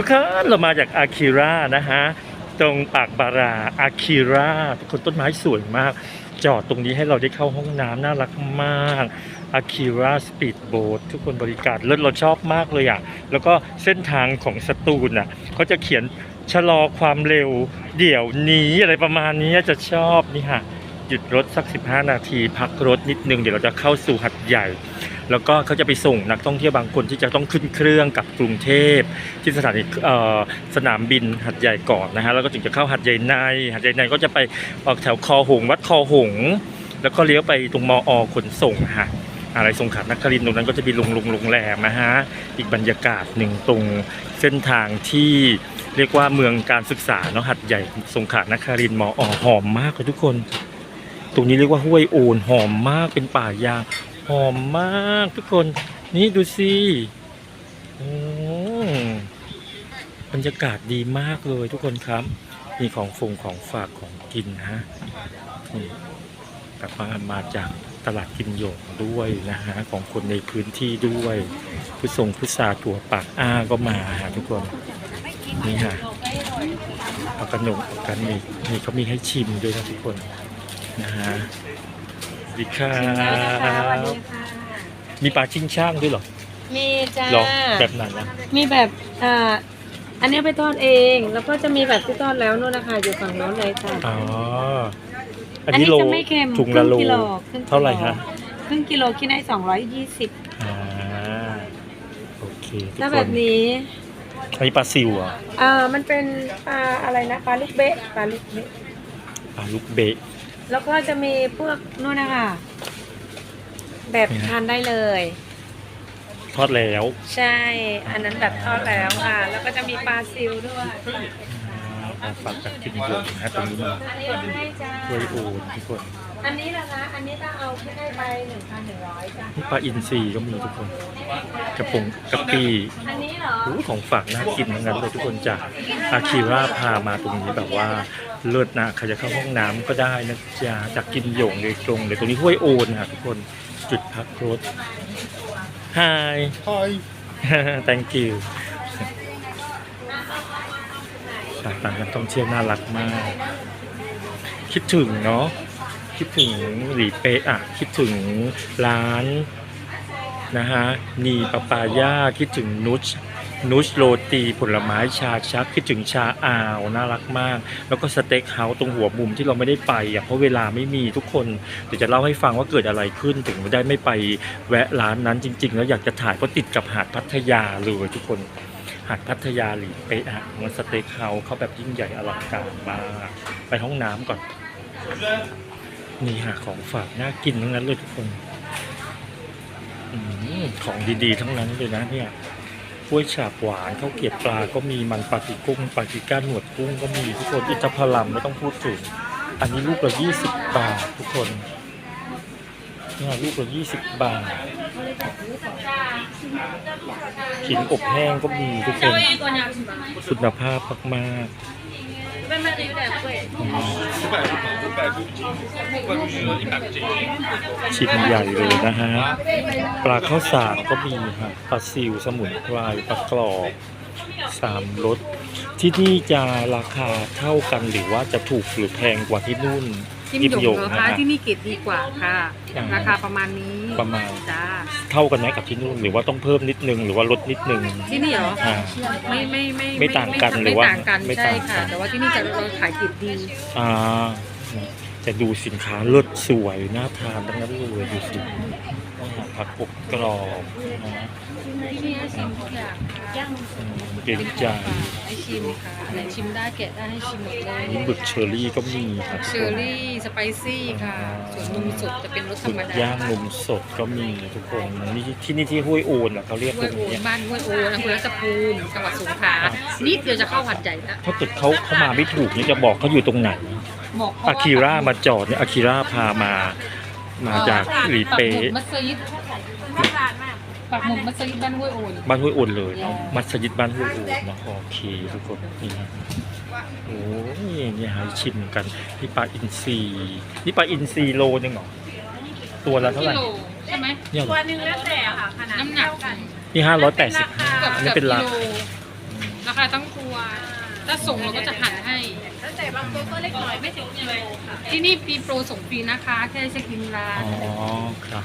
ทุกคนเรามาจากอาคิระนะฮะตรงปากบาราอาคิระทุกคนต้นไม้สวยมาก จอดตรงนี้ให้เราได้เข้าห้องน้ำน่ารักมากอาคิระสปีดโบ๊ททุกคนบริการเลิศเราชอบมากเลยอะ แล้วก็เส้นทางของสตูลอะเขาจะเขียนชะลอความเร็ว เดี๋ยวนี้อะไรประมาณนี้จะชอบนี่ค่ะหยุดรถสัก 15 นาที พักรถนิดนึงเดี๋ยวเราจะเข้าสู่หัดใหญ่ แล้วก็เขาจะไปส่งนักท่องเที่ยวบางคนที่จะต้องขึ้นเครื่องกับกรุงเทพ ที่สถานีสนามบินหัดใหญ่ก่อนนะฮะแล้วก็ถึงจะเข้าหัดใหญ่ในหัดใหญ่ในก็จะไปออกแถวคอหงวัดคอหงแล้วก็เลี้ยวไปตรงมอขนส่งฮะอะไรสงขลานครินตรงนั้นก็จะมีโรงงโรงแรมนะฮะอีกบรรยากาศหนึ่งตรงเส้นทางที่เรียกว่าเมืองการศึกษาเนาะหัดใหญ่สงขลานครินมอหอมมากเลยทุกคน ตรงนี้เรียกว่าห้วยโอนหอมมากเป็นป่ายาง หอมมากทุกคน นี่ดูสิอืมบรรยากาศดีมากเลยทุกคนครับ มีของฝงของฝากของกินนะฮะนี่กลับมามาจากตลาดกิมโยงด้วยนะฮะของคนในพื้นที่ด้วยพุทรงพุทราถั่วปากอ้าก็มาฮะทุกคนนี่ฮะเอากระหนกกันนี่นี่เขามีให้ชิมด้วยนะทุกคนนะฮะ ดีครัชิมได้นะคะวันบนี้ค่ะ มีปลาชิงช่างด้วยเหรอมีจ้าเหรอแบบไหนนะมีแบบอ่าอันนี้ไปทอดเอง แล้วก็จะมีแบบที่ทอดแล้วนู่นนะคะอยู่ฝั่งโน้นเลยค่ะ อ๋อ อัอันนนี้นี้โลจะไม่เค็มถุงละโลครึ่กิโลครึ่งกิโลเท่าไหร่ฮะครึ่งกิโลคิดได้สองร้อยยี่สิบอ่าโอเคทุกถ้าคแบบนนี้อันนี้ปลาซิวเหรอะอ่า มันเป็นปลาอะไรนะปลาลูกเบะปลาลูกเบะปลาลูกเบะ แล้วก็จะมีพวกนู่นนะคะแบบนี่นะ ทานได้เลย ทอดแล้วใช่ อันนั้นแบบทอดแล้วค่ะ แล้วก็จะมีปลาซิลด้วยอ่าฝากจากกินโยงนะฮะตรงนี้มาอันนี้เราให้จ้าช่วยโอนทุกคนอันนี้นะคะ อันนี้ถ้าเอาคิดได้ไปหนึ่งพันหนึ่งร้อยจ้ะนี่ปลาอินทรีก็มีทุกคน กระพงกระปีอันนี้เหรอ โอ้ของฝากน่ากินทั้งนั้นเลยทุกคนจากอาคิราพามาตรงนี้แบบว่า เลิศนะใครจะเข้าห้องน้ำก็ได้นะจ๊ะจากกินหยงเลยตรงเลยตรงนี้ห้วยโอนค่ะทุกคนจุดพักรถ Hi Hi. thank you สายตานักท่องเที่ยวน่ารักมาก คิดถึงเนาะคิดถึงหลีเปะอะคิดถึงร้านนะฮะนีปาปายาคิดถึงนุช นุชโรตีผลไม้ชาชักคิดถึงชาอ่าวน่ารักมาก แล้วก็สเต็กเฮาส์ตรงหัวมุมที่เราไม่ได้ไปอะเพราะเวลาไม่มีทุกคนเดี๋ยวจะเล่าให้ฟังว่าเกิดอะไรขึ้นถึงไม่ได้ไม่ไปแวะร้านนั้นจริง ๆ แล้วอยากจะถ่ายเพราะติดกับหาดพัทยาเลยทุกคนหาดพัทยาหลีเปะอะมันสเต็กเฮาส์เขาแบบยิ่งใหญ่อลังการมากไปห้องน้ำก่อน นี่หาของฝากน่ากินทั้งนั้นเลยทุกคนอของดีๆ ทั้งนั้นเลยนะเนี่ย กล้วยฉาบหวานข้าวเกรียบปลาก็มีมันปลาติกุ้งปลาติก้าหนวดกุ้งก็มีทุกคนอิทธพลัมไม่ต้องพูดถึง อันนี้ลูกละยี่สิบบาททุกคนเนี่ยลูกละยี่สิบบาทขิงอบแห้งก็มีทุกคน คุณภาพมากๆ อืมชิ้นใหญ่เลยนะฮะ ปลาข้าวสารก็มีฮะปลาซิวสมุนไพรปลากรอบสามรสที่นี่จะราคาเท่ากันหรือว่าจะถูกหรือแพงกว่าที่นู่น จิ้มหยงเหรอนะคะฮะที่นี่เกรดดีกว่าค่ะอ่าราคาประมาณนี้ประมาณ จ้าเท่ากันไหมกับที่นู่นหรือว่าต้องเพิ่มนิดนึงหรือว่าลดนิดนึง ที่นี่เหรออ่า ไม่ไม่ไม่ไม่ต่างกันไม่หรือว่าไม่ต่างกันไม่ใช่ต่างกันค่ะแต่ว่าที่นี่จะเราขายเกรดดี อ่า จะดูสินค้าเลิศสวยน่าทานทั้งนั้นเลยดูสิผักอบกรอบนะที่นี่ให้ชิมทุกอย่างอืมเก่งใจให้ชิมค่ะอะไรชิมได้แกะได้ให้ชิมหมดเลยนี่บึกเชอรี่ก็มีครับเชอร์รี่สไปซี่ค่ะส่วนนมสดจะเป็นรสธรบึรกมดาย่างนมสดก็มีทุกคนนี่ที่นี่ที่ห้วยโอนอะเขาเรียกห้ตวรยงโอนเนี้ยบ้านห้วยโอนอำเภอรัตภูมิจังหวัดสงขลานิดเดียวจะเข้าหัดใหญ่แล้วถ้าเกิดเขาเขามาไม่ถูกนี่จะบอกเขาอยู่ตรงไหน บอกเพอาราะว่าคิร่ามาจอดเนี่ยอาคิร่าพามา มาจากหลีเป ปักหมุดมัสยิดปักหมุดมัสยิดบ้านห้วยโอนบ้านห้วยโอนเลยเนาะมัสยิดบ้านห้วยโอนเนาะโอเคทุกคนนี่นะโอ้ยนี่หาชิมกันนี่ปลาอินทรีนี่ปลาอินทรีโลนึงเหรอตัวละเท่าไหร่กิโลใช่ไหม เนี่ยเหรอวันหนึ่งแล้วแต่ค่ะขนาดน้ำหนักนี่ห้าร้อยแปดสิบห้าเกือบอันเกืนี้อบเป็นกิลักโลราคาค่ะต้องกลัว ถ้าส่งเราก็จะหั่นให้แต่บางตัวก็เล็กน้อยไม่ถึงกิโลค่ะที่นี่ปีโปรส่งฟรีนะคะ แค่เช็คอินร้าน อ๋อครับ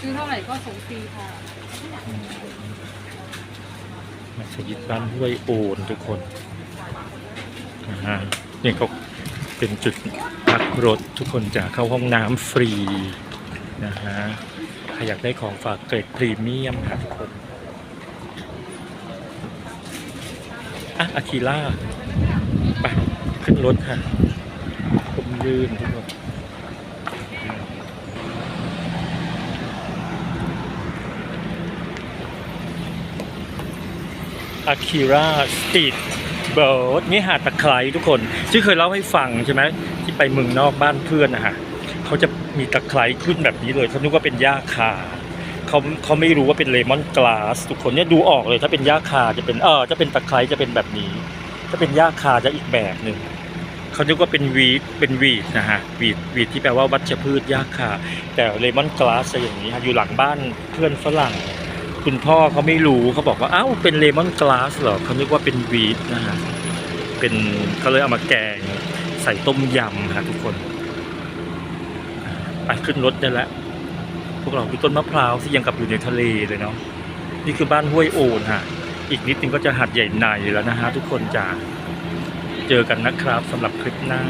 ซื้อเท่าไหร่ก็ส่งฟรีค่ะอืมมัสยิดบ้านห้วยโอนทุกคนนะฮะนี่ก็เป็นจุดพักรถทุกคนจะเข้าห้องน้ำฟรีนะฮะใครอยากได้ของฝากเกรดพรีเมียมค่ะทุกคน อะอาคิล่าไปขึ้นรถค่ะผมยืนทุกคนอาคิราสตรีทเบิร์ดนี่หาดตะไคร้ทุกคนที่เคยเล่าให้ฟังใช่ไหมที่ไปเมืองนอกบ้านเพื่อนนะฮะเขาจะมีตะไคร้ขึ้นแบบนี้เลยเขานึกว่าเป็นหญ้าคา เขาเขาไม่รู้ว่าเป็นเลมอนกลาสทุกคนเนี่ยดูออกเลยถ้าเป็นหญ้าคาจะเป็นเออจะเป็นตะไคร้จะเป็นแบบนี้ ถ้าเป็นหญ้าคาจะอีกแบบหนึ่งเขานึกว่าเป็นวีดเป็นวีดนะฮะวีดวีดที่แปลว่าวัชพืชหญ้าคา แต่เลมอนกลาสจะอย่างนี้ฮะอยู่หลังบ้านเพื่อนฝรั่ง คุณพ่อเขาไม่รู้เขาบอกว่าอ้าวเป็นเลมอนกลาสเหรอเขานึกว่าเป็นวีดนะฮะเป็นเขาเลยเอามาแกงใส่ต้มยำฮะทุกคนไปขึ้นรถได้แล้ว พวกเราดูต้นมะพร้าวที่ยังกับอยู่ในทะเลเลยเนาะนี่คือบ้านห้วยโอนฮะอีกนิดนึงก็จะหัดใหญ่ในแล้วนะฮะทุกคนจะเจอกันนะครับสำหรับคลิปหน้า